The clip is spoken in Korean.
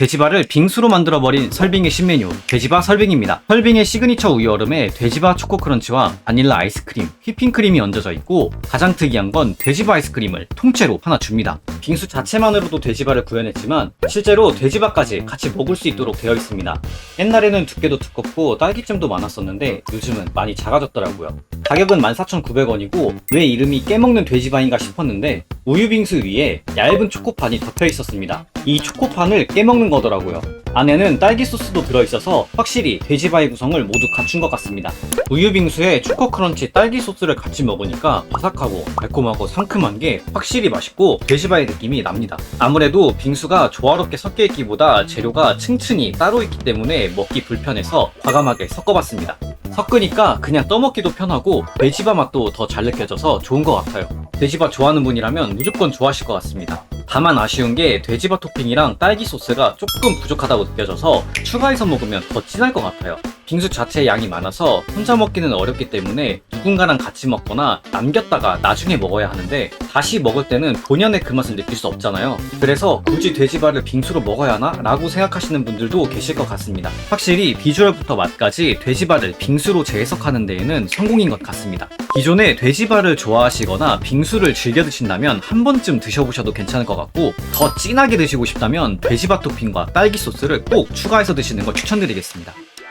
돼지바를 빙수로 만들어버린 설빙의 신메뉴 돼지바 설빙입니다. 설빙의 시그니처 우유 얼음에 돼지바 초코 크런치와 바닐라 아이스크림, 휘핑크림이 얹어져 있고 가장 특이한 건 돼지바 아이스크림을 통째로 하나 줍니다. 빙수 자체만으로도 돼지바를 구현했지만 실제로 돼지바까지 같이 먹을 수 있도록 되어 있습니다. 옛날에는 두께도 두껍고 딸기잼도 많았었는데 요즘은 많이 작아졌더라고요. 가격은 14,900원이고 왜 이름이 깨먹는 돼지바인가 싶었는데 우유빙수 위에 얇은 초코판이 덮여 있었습니다. 이 초코판을 깨먹는 거더라고요. 안에는 딸기 소스도 들어있어서 확실히 돼지바의 구성을 모두 갖춘 것 같습니다. 우유빙수에 초코 크런치 딸기 소스를 같이 먹으니까 바삭하고 달콤하고 상큼한 게 확실히 맛있고 돼지바의 느낌이 납니다. 아무래도 빙수가 조화롭게 섞여 있기보다 재료가 층층이 따로 있기 때문에 먹기 불편해서 과감하게 섞어봤습니다. 섞으니까 그냥 떠먹기도 편하고 돼지바 맛도 더 잘 느껴져서 좋은 것 같아요. 돼지바 좋아하는 분이라면 무조건 좋아하실 것 같습니다. 다만 아쉬운 게 돼지바 토핑이랑 딸기 소스가 조금 부족하다고 느껴져서 추가해서 먹으면 더 진할 것 같아요. 빙수 자체의 양이 많아서 혼자 먹기는 어렵기 때문에 누군가랑 같이 먹거나 남겼다가 나중에 먹어야 하는데 다시 먹을 때는 본연의 그 맛을 느낄 수 없잖아요. 그래서 굳이 돼지바를 빙수로 먹어야 하나? 라고 생각하시는 분들도 계실 것 같습니다. 확실히 비주얼부터 맛까지 돼지바를 빙수로 재해석하는 데에는 성공인 것 같습니다. 기존에 돼지바를 좋아하시거나 빙수를 즐겨 드신다면 한 번쯤 드셔보셔도 괜찮을 것 같고 더 진하게 드시고 싶다면 돼지바 토핑과 딸기 소스를 꼭 추가해서 드시는 걸 추천드리겠습니다.